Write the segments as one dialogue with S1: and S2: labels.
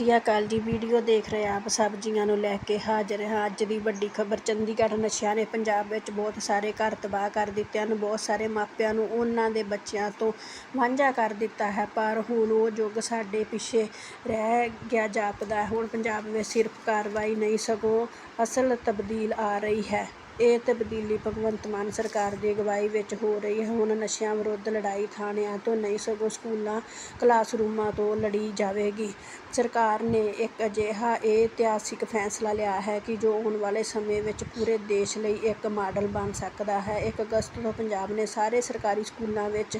S1: ਸਤਿ ਸ਼੍ਰੀ ਅਕਾਲ ਜੀ। ਵੀਡੀਓ ਦੇਖ ਰਹੇ ਆਪ ਸਬਜ਼ੀਆਂ ਨੂੰ ਲੈ ਕੇ ਹਾਜ਼ਰ ਹਾਂ। ਅੱਜ ਦੀ ਵੱਡੀ ਖਬਰ ਚੰਡੀਗੜ੍ਹ ਨਸ਼ਿਆਂ ਨੇ ਪੰਜਾਬ ਵਿੱਚ ਬਹੁਤ ਸਾਰੇ ਘਰ ਤਬਾਹ ਕਰ ਦਿੱਤੇ ਹਨ। ਬਹੁਤ ਸਾਰੇ ਮਾਪਿਆਂ ਨੂੰ ਉਹਨਾਂ ਦੇ ਬੱਚਿਆਂ ਤੋਂ ਵਾਂਝਾ ਕਰ ਦਿੱਤਾ ਹੈ। ਪਰ ਹੁਣ ਉਹ ਯੁੱਗ ਸਾਡੇ ਪਿੱਛੇ ਰਹਿ ਗਿਆ ਜਾਪਦਾ ਹੁਣ ਪੰਜਾਬ ਵਿੱਚ ਸਿਰਫ ਕਾਰਵਾਈ ਨਹੀਂ, ਸਗੋਂ ਅਸਲ ਤਬਦੀਲ ਆ ਰਹੀ ਹੈ। ਇਹ ਤਬਦੀਲੀ ਭਗਵੰਤ ਮਾਨ ਸਰਕਾਰ ਦੀ ਅਗਵਾਈ ਵਿੱਚ ਹੋ ਰਹੀ ਹੈ। ਹੁਣ ਨਸ਼ਿਆਂ ਵਿਰੁੱਧ ਲੜਾਈ ਥਾਣਿਆਂ ਤੋਂ ਨਹੀਂ ਸਗੋਂ ਸਕੂਲਾਂ, ਕਲਾਸਰੂਮਾਂ ਤੋਂ ਲੜੀ ਜਾਵੇਗੀ। ਸਰਕਾਰ ਨੇ ਇੱਕ ਅਜਿਹਾ ਇਹ ਇਤਿਹਾਸਿਕ ਫੈਸਲਾ ਲਿਆ ਹੈ ਕਿ ਜੋ ਆਉਣ ਵਾਲੇ ਸਮੇਂ ਵਿੱਚ ਪੂਰੇ ਦੇਸ਼ ਲਈ ਇੱਕ ਮਾਡਲ ਬਣ ਸਕਦਾ ਹੈ। 1 ਅਗਸਤ ਤੋਂ ਪੰਜਾਬ ਨੇ ਸਾਰੇ ਸਰਕਾਰੀ ਸਕੂਲਾਂ ਵਿੱਚ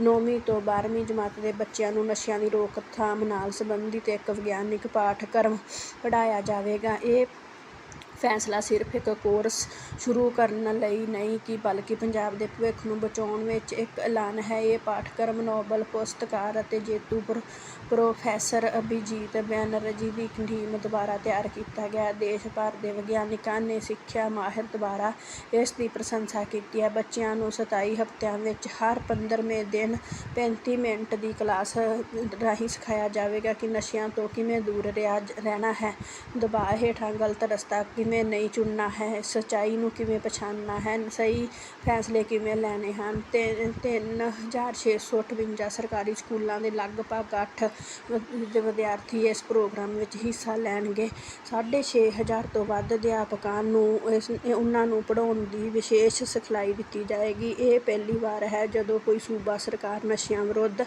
S1: 9ਵੀਂ ਤੋਂ 12ਵੀਂ ਜਮਾਤ ਦੇ ਬੱਚਿਆਂ ਨੂੰ ਨਸ਼ਿਆਂ ਦੀ ਰੋਕਥਾਮ ਨਾਲ ਸੰਬੰਧਿਤ ਇੱਕ ਵਿਗਿਆਨਕ ਪਾਠਕ੍ਰਮ ਪੜ੍ਹਾਇਆ ਜਾਵੇਗਾ। ਇਹ ਫੈਸਲਾ ਸਿਰਫ ਇੱਕ ਕੋਰਸ ਸ਼ੁਰੂ ਕਰਨ ਲਈ ਨਹੀਂ ਕਿ ਬਲਕਿ ਪੰਜਾਬ ਦੇ ਭਵਿੱਖ ਨੂੰ ਬਚਾਉਣ ਵਿੱਚ ਇੱਕ ਐਲਾਨ ਹੈ। ਇਹ ਪਾਠਕ੍ਰਮ ਨੋਬਲ ਪੁਰਸਕਾਰ ਅਤੇ ਜੇਤੂ ਪ੍ਰੋ, ਪ੍ਰੋਫੈਸਰ ਅਭਿਜੀਤ ਬੈਨਰਜੀ ਦੀ ਟੀਮ ਦੁਆਰਾ ਤਿਆਰ ਕੀਤਾ ਗਿਆ। ਦੇਸ਼ ਭਰ ਦੇ ਵਿਗਿਆਨਕਾਂ ਨੇ ਸਿੱਖਿਆ ਮਾਹਿਰ ਦੁਆਰਾ ਇਸ ਦੀ ਪ੍ਰਸ਼ੰਸਾ ਕੀਤੀ ਹੈ। ਬੱਚਿਆਂ ਨੂੰ 27 ਹਫ਼ਤਿਆਂ ਵਿੱਚ ਹਰ 15ਵੇਂ ਦਿਨ 35 ਮਿੰਟ ਦੀ ਕਲਾਸ ਰਾਹੀਂ ਸਿਖਾਇਆ ਜਾਵੇਗਾ ਕਿ ਨਸ਼ਿਆਂ ਤੋਂ ਕਿਵੇਂ ਦੂਰ ਰਿਹਾ ਰਹਿਣਾ ਹੈ। ਦਬਾਅ ਹੇਠਾਂ ਗਲਤ ਰਸਤਾ ਕਿਵੇਂ ਨਹੀਂ ਚੁਣਨਾ ਹੈ, ਸੱਚਾਈ ਨੂੰ ਕਿਵੇਂ ਪਛਾਣਨਾ ਹੈ, ਸਹੀ ਫੈਸਲੇ ਕਿਵੇਂ ਲੈਣੇ ਹਨ। ਤੇ 3658 ਸਰਕਾਰੀ ਸਕੂਲਾਂ ਦੇ ਲਗਭਗ 8 ਵਿਦਿਆਰਥੀ ਇਸ ਪ੍ਰੋਗਰਾਮ ਵਿੱਚ ਹਿੱਸਾ ਲੈਣਗੇ। ਸਾਢੇ ਛੇ ਹਜ਼ਾਰ ਤੋਂ ਵੱਧ ਅਧਿਆਪਕਾਂ ਨੂੰ ਇਸ, ਉਹਨਾਂ ਨੂੰ ਪੜ੍ਹਾਉਣ ਦੀ ਵਿਸ਼ੇਸ਼ ਸਿਖਲਾਈ ਦਿੱਤੀ ਜਾਏਗੀ। ਇਹ ਪਹਿਲੀ ਵਾਰ ਹੈ ਜਦੋਂ ਕੋਈ ਸੂਬਾ ਸਰਕਾਰ ਨਸ਼ਿਆਂ ਵਿਰੁੱਧ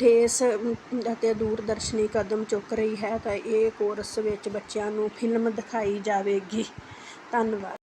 S1: ਠੇਸ ਅਤੇ ਦੂਰਦਰਸ਼ਨੀ ਕਦਮ ਚੁੱਕ ਰਹੀ ਹੈ ਤਾਂ ਇਹ ਕੋਰਸ ਵਿੱਚ ਬੱਚਿਆਂ ਨੂੰ ਫਿਲਮ ਦਿਖਾਈ ਜਾਵੇਗੀ। ਧੰਨਵਾਦ।